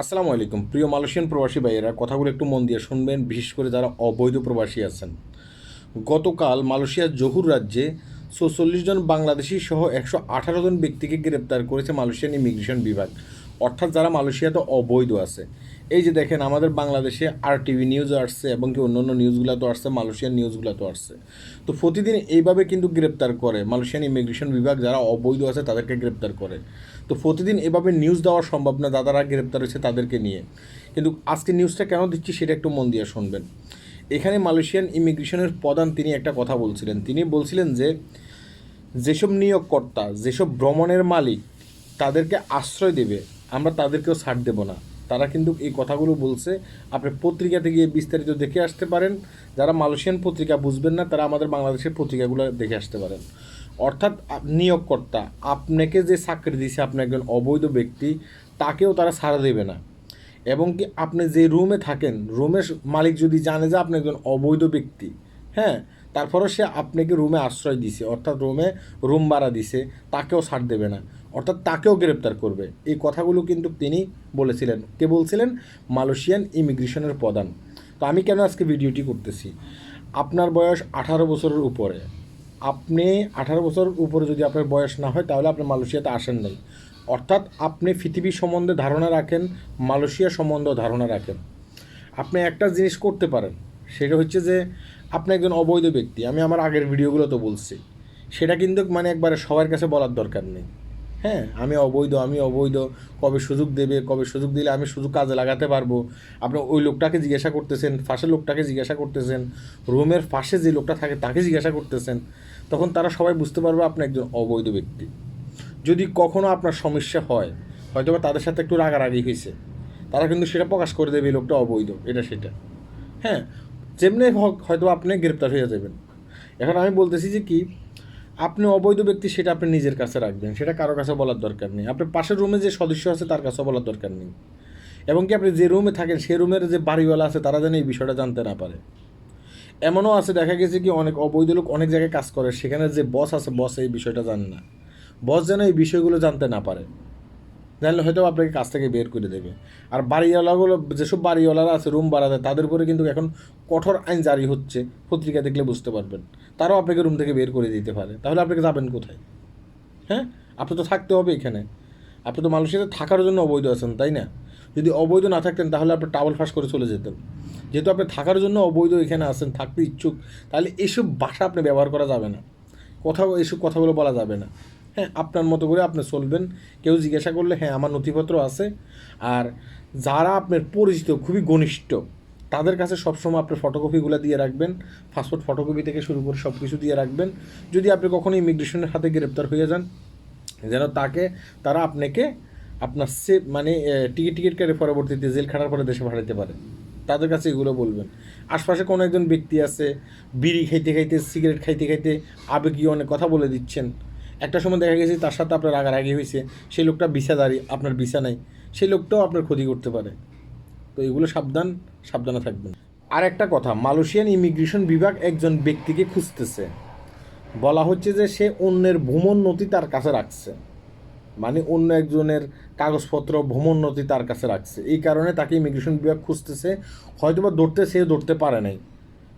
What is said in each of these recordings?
আসসালামু আলাইকুম। প্রিয় মালয়েশিয়ান প্রবাসী ভাইয়েরা, কথাগুলো একটু মন দিয়ে শুনবেন, বিশেষ করে যারা অবৈধ প্রবাসী আছেন। গতকাল মালয়েশিয়ার জহুর রাজ্যে চৌচল্লিশ জন বাংলাদেশি সহ একশো আঠারো জন ব্যক্তিকে গ্রেপ্তার করেছে মালয়েশিয়ান ইমিগ্রেশন বিভাগ, অর্থাৎ যারা মালয়েশিয়াতে অবৈধ আছে। এই যে দেখেন, আমাদের বাংলাদেশে আর টিভি নিউজ আসছে এবং কি অন্য অন্য নিউজগুলো তো আসছে, মালয়েশিয়ান নিউজগুলো তো আসছে। তো প্রতিদিন এইভাবে কিন্তু গ্রেপ্তার করে মালয়েশিয়ান ইমিগ্রেশন বিভাগ যারা অবৈধ আছে তাদেরকে গ্রেপ্তার করে। তো প্রতিদিন এভাবে নিউজ দেওয়া সম্ভব না, দাদারা গ্রেপ্তার হয়েছে তাদেরকে নিয়ে। কিন্তু আজকে নিউজটা কেন দিচ্ছি সেটা একটু মন দিয়ে শুনবেন। এখানে মালয়েশিয়ান ইমিগ্রেশনের প্রধান তিনি একটা কথা বলছিলেন। তিনি বলছিলেন যে, যেসব নিয়োগকর্তা, যেসব ভ্রমণের মালিক, তাদেরকে আশ্রয় দেবে, আমরা তাদেরকেও ছাড় দেব না। তারা কিন্তু এই কথাগুলো বলছে। আপনি পত্রিকাতে গিয়ে বিস্তারিত দেখে আসতে পারেন। যারা মালয়েশিয়ান পত্রিকা বুঝবেন না, তারা আমাদের বাংলাদেশের পত্রিকাগুলো দেখে আসতে পারেন। অর্থাৎ নিয়োগকর্তা, আপনাকে যে চাকরি দিছে আপনি একজন অবৈধ ব্যক্তি, তাকেও তারা ছাড়া দেবে না। এবং কি আপনি যে রুমে থাকেন রুমের মালিক যদি জানে যে আপনি একজন অবৈধ ব্যক্তি হ্যাঁ তারপরও সে আপনাকে রুমে আশ্রয় দিছে। অর্থাৎ রুমে রুম ভাড়া দিছে, তাকেও ছাড় দেবে না। অর্থাৎ তাকেও গ্রেপ্তার করবে। এই কথাগুলো কিন্তু তিনি বলেছিলেন। কে বলছিলেন? মালয়েশিয়ান ইমিগ্রেশনের প্রধান। তো আমি কেন আজকে ভিডিওটি করতেছি? আপনার বয়স আঠারো বছরের উপরে। আপনি আঠারো বছর উপরে যদি আপনার বয়স না হয়, তাহলে আপনি মালয়েশিয়াতে আসেন নাই। অর্থাৎ আপনি পৃথিবী সম্বন্ধে ধারণা রাখেন, মালয়েশিয়া সম্বন্ধে ধারণা রাখেন। আপনি একটা জিনিস করতে পারেন, সেটা হচ্ছে যে আপনি একজন অবৈধ ব্যক্তি। আমি আমার আগের ভিডিওগুলো তো বলছি। সেটা কিন্তু মানে একবারে সবার কাছে বলার দরকার নেই। হ্যাঁ আমি অবৈধ আমি অবৈধ। কবে সুযোগ দেবে, কবে সুযোগ দিলে আমি সুযোগ কাজে লাগাতে পারব? আপনি ওই লোকটাকে জিজ্ঞাসা করতেছেন ফাঁসের লোকটাকে জিজ্ঞাসা করতেছেন, রুমের পাশে যে লোকটা থাকে তাকে জিজ্ঞাসা করতেছেন। তখন তারা সবাই বুঝতে পারবে আপনি একজন অবৈধ ব্যক্তি। যদি কখনো আপনার সমস্যা হয় হয়তো বা তাদের সাথে একটু রাগারাগি হয়েছে। তারা কিন্তু সেটা প্রকাশ করে দেবে, এই লোকটা অবৈধ, এটা সেটা। হ্যাঁ যেমনি হোক হয়তো আপনি গ্রেপ্তার হয়ে যাবেন। এখন আমি বলতেছি যে কি আপনি অবৈধ ব্যক্তি, সেটা আপনি নিজের কাছে রাখবেন। সেটা কারও কাছে বলার দরকার নেই। আপনার পাশের রুমে যে সদস্য আছে, তার কাছে বলার দরকার নেই। এবং কি আপনি যে রুমে থাকেন, সে রুমের যে বাড়িওয়ালা আছে, তারা যেন এই বিষয়টা জানতে না পারে। এমনও আছে, দেখা গেছে কি, অনেক অবৈধ লোক অনেক জায়গায় কাজ করে। সেখানে যে বস আছে বস এই বিষয়টা জানে না। বস যেন এই বিষয়গুলো জানতে না পারে। জানলে হয়তো আপনাকে কাজ থেকে বের করে দেবে। আর বাড়িওয়ালাগুলো, যেসব বাড়িওয়ালারা আছে, রুম ভাড়াতে তাদের উপরে কিন্তু এখন কঠোর আইন জারি হচ্ছে। পত্রিকা দেখলে বুঝতে পারবেন। তারাও আপনাকে রুম থেকে বের করে দিতে পারে। তাহলে আপনাকে যাবেন কোথায়? হ্যাঁ? আপনি তো থাকতে হবে এখানে। আপনি তো মানুষের থাকার জন্য অবৈধ আছেন, তাই না? যদি অবৈধ না থাকতেন, তাহলে আপনি টাওয়াল ফাঁস করে চলে যেতেন। যেহেতু আপনি থাকার জন্য অবৈধ এখানে আছেন, থাকতে ইচ্ছুক, তাহলে এইসব ভাষা আপনি ব্যবহার করা যাবে না। কোথাও এইসব কথাগুলো বলা যাবে না। হ্যাঁ আপনার মতো করে আপনি চলবেন। কেউ জিজ্ঞাসা করলে হ্যাঁ আমার নথিপত্র আছে। আর যারা আপনার পরিচিত, খুবই ঘনিষ্ঠ, তাদের কাছে সবসময় আপনার ফটোকপিগুলো দিয়ে রাখবেন। পাসপোর্ট ফটোকপি থেকে শুরু করে সব কিছু দিয়ে রাখবেন। যদি আপনি কখনো ইমিগ্রেশনের হাতে গ্রেপ্তার হয়ে যান, যেন তাকে, তারা আপনাকে, আপনার সে মানে টিকিট টিকিট কেটে পরবর্তীতে জেল খাটার পরে দেশে পাঠাতে পারে। তাদের কাছে এগুলো বলবেন। আশপাশে কোনো একজন ব্যক্তি আছে, বিড়ি খাইতে খাইতে সিগারেট খাইতে খাইতে আবেগীয় অনেক কথা বলে দিচ্ছেন। একটা সময় দেখা গেছে তার সাথে আপনার রাগারাগি হয়েছে, সেই লোকটা বিছাদারি আপনার বিছা নাই, সেই লোকটাও আপনার ক্ষতি করতে পারে। তো এগুলো সাবধান, সাবধানে থাকবেন। আর একটা কথা, মালয়েশিয়ান ইমিগ্রেশন বিভাগ একজন ব্যক্তিকে খুঁজতেছে। বলা হচ্ছে যে সে অন্যের ভ্রমণনথি তার কাছে রাখছে। মানে অন্য একজনের কাগজপত্র ভ্রমণনথি তার কাছে রাখছে। এই কারণে তাকে ইমিগ্রেশন বিভাগ খুঁজতেছে। হয়তো বা ধরতে সে ধরতে পারে নাই।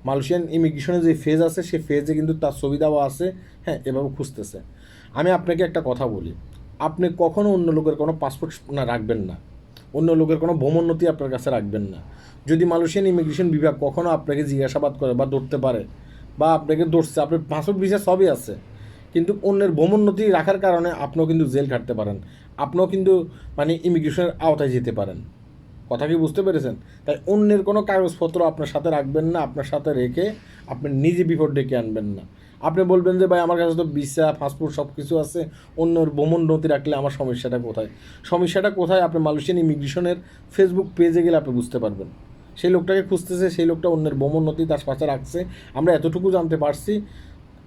মালয়েশিয়ান ইমিগ্রেশনের যে ফেজ আছে সেই ফেজে কিন্তু তার দেওয়া আছে। হ্যাঁ এভাবে খুঁজতেছে। আমি আপনাকে একটা কথা বলি। আপনি কখনও অন্য লোকের কোনো পাসপোর্ট না রাখবেন না। অন্য লোকের কোনো ভ্রমণনথি আপনার কাছে রাখবেন না। যদি মালয়েশিয়ান ইমিগ্রেশন বিভাগ কখনও আপনাকে জিজ্ঞাসাবাদ করে বা ধরতে পারে বা আপনাকে ধরছে, আপনার পাসপোর্ট ভিসা সবই আছে। কিন্তু অন্যের ভ্রমণনথি রাখার কারণে আপনিও কিন্তু জেল খাটতে পারেন। আপনিও কিন্তু মানে ইমিগ্রেশনের আওতায় যেতে পারেন। কথা কি বুঝতে পেরেছেন? তাই অন্যের কোনো কাগজপত্র আপনার সাথে রাখবেন না, আপনার সাথে রেখে আপনি নিজে বিপদ ডেকে আনবেন না। আপনি বলবেন যে, ভাই, আমার কাছে তো ভিসা, পাসপোর্ট সব কিছু আছে, অন্যর ভ্রমণ নথি রাখলে আমার সমস্যাটা কোথায়? সমস্যাটা কোথায়? আপনি মালয়েশিয়ান ইমিগ্রেশনের ফেসবুক পেজে গেলে আপনি বুঝতে পারবেন। সেই লোকটাকে খুঁজতেছে, সেই লোকটা অন্যের ভ্রমণ নথি তার পাশে রাখছে। আমরা এতটুকু জানতে পারছি।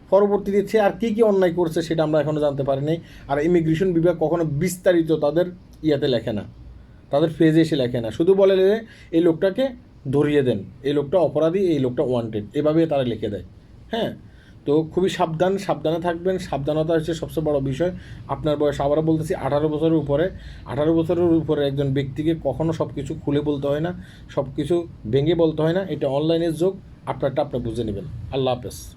পরবর্তীতে সে আর কী কী অন্যায় করছে সেটা আমরা এখনও জানতে পারিনি আর ইমিগ্রেশন বিভাগ কখনো বিস্তারিত তাদের ইয়াতে লেখে না। তাদের ফেজে এসে লেখে না। শুধু বলে এই লোকটাকে ধরিয়ে দেন। এই লোকটা অপরাধী, এই লোকটা ওয়ান্টেড এভাবে তারা লিখে দেয়। হ্যাঁ? তো খুবই সাবধান, সাবধানে থাকবেন। সাবধানতা হচ্ছে সবচেয়ে বড় বিষয়। আপনার বয়স, আবারও বলতেছি, আঠারো বছরের উপরে। আঠারো বছরের উপরে একজন ব্যক্তিকে কখনো সব কিছু খুলে বলতে হয় না সব কিছু ভেঙে বলতে হয় না। এটা অনলাইনের যোগ। আপনারটা আপনি বুঝে নেবেন। আল্লাহ হাফেজ।